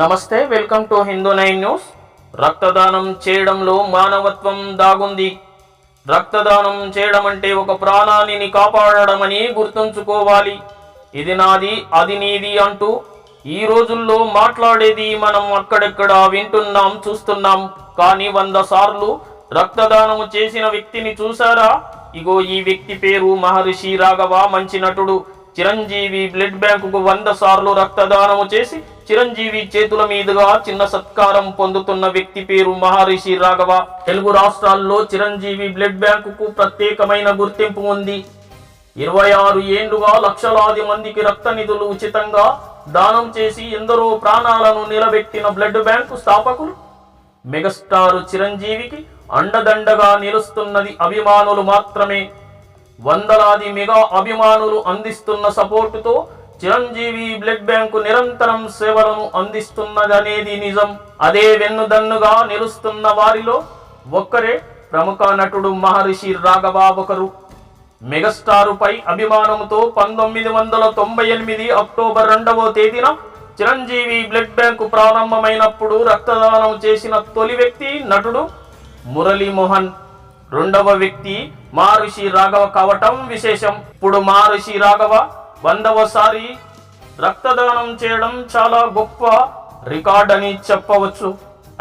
నమస్తే welcome to Hindu nine news. రక్తదానం చేయడంలో మానవత్వం దాగుంది. రక్తదానం చేయడం అంటే ఒక ప్రాణాన్ని కాపాడడమని గుర్తుంచుకోవాలి. ఇది నాది అది నీది అంటూ ఈ రోజుల్లో మాట్లాడేది మనం అక్కడెక్కడ వింటున్నాం చూస్తున్నాం. కానీ వంద సార్లు రక్తదానము చేసిన వ్యక్తిని చూసారా? ఇగో ఈ వ్యక్తి పేరు మహర్షి రాఘవ మంచి నటుడు. చిరంజీవి బ్లడ్ బ్యాంకుకు వంద సార్లు రక్తదానము చేసి చిరంజీవి చేతుల మీదుగా చిన్న సత్కారం పొందుతున్న వ్యక్తి పేరు మహర్షి రాఘవ. తెలుగు రాష్ట్రాల్లో చిరంజీవి బ్లడ్ బ్యాంకుకు ప్రత్యేకమైన గుర్తింపు ఉంది. ఇరవై ఆరు ఏండ్లుగా లక్షలాది మందికి రక్త నిధులు ఉచితంగా దానం చేసి ఎందరో ప్రాణాలను నిలబెట్టిన బ్లడ్ బ్యాంకు స్థాపకులు. మెగాస్టార్ చిరంజీవికి అండదండగా నిలుస్తున్నది అభిమానులు మాత్రమే. వందలాది మెగా అభిమానులు అందిస్తున్న సపోర్టుతో చిరంజీవి బ్లడ్ బ్యాంకు నిరంతరం సేవలను అందిస్తున్నదనేది నిజం. అదే వెన్నుదన్నుగా నిలుస్తున్న వారిలో ఒక్కరే ప్రముఖ నటుడు మహర్షి రాఘవ ఒకరు మెగాస్టారుపై అభిమానంతో పంతొమ్మిది వందల తొంభై ఎనిమిది అక్టోబర్ రెండవ తేదీన చిరంజీవి బ్లడ్ బ్యాంకు ప్రారంభమైనప్పుడు రక్తదానం చేసిన తొలి వ్యక్తి నటుడు మురళీమోహన్. రెండవ వ్యక్తి మహర్షి రాఘవ కావటం విశేషం. ఇప్పుడు మహర్షి రాఘవ వందవసారి రక్తదానం చేయడం చాలా గొప్ప రికార్డ్ అని చెప్పవచ్చు.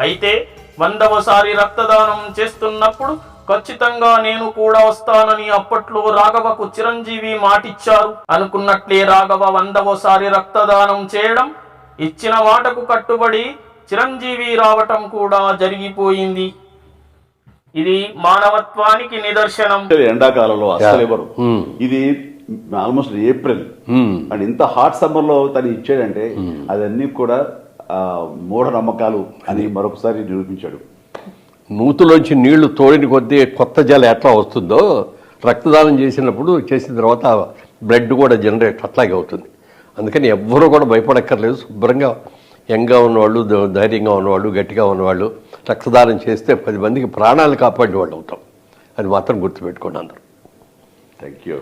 అయితే వందవసారి రక్తదానం చేస్తున్నప్పుడు ఖచ్చితంగా నేను కూడా వస్తానని అప్పట్లో రాఘవకు చిరంజీవి మాటిచ్చారు. అనుకున్నట్లే రాఘవ వందవసారి రక్తదానం చేయడం ఇచ్చిన మాటకు కట్టుబడి చిరంజీవి రావటం కూడా జరిగిపోయింది. ఇది మానవత్వానికి నిదర్శనం. ఎండాకాలంలో అస్సలు ఇవ్వరు. ఇది ఆల్మోస్ట్ ఏప్రిల్. అండ్ ఇంత హాట్ సమ్మర్లో తను ఇచ్చాడంటే అదన్నీ కూడా మూఢనమ్మకాలు అని మరొకసారి నిరూపించాడు. నూతులోంచి నీళ్ళు తోడిన కొద్దీ కొత్త జల ఎట్లా వస్తుందో రక్తదానం చేసినప్పుడు చేసిన తర్వాత బ్లడ్ కూడా జనరేట్ అట్లాగే అవుతుంది. అందుకని ఎవ్వరూ కూడా భయపడక్కర్లేదు. శుభ్రంగా యంగ్గా ఉన్నవాళ్ళు ధైర్యంగా ఉన్నవాళ్ళు గట్టిగా ఉన్నవాళ్ళు. రక్తదానం చేస్తే పది మందికి ప్రాణాలు కాపాడే వాళ్ళు అవుతాం. అది మాత్రం గుర్తుపెట్టుకోండి అందరూ. Thank you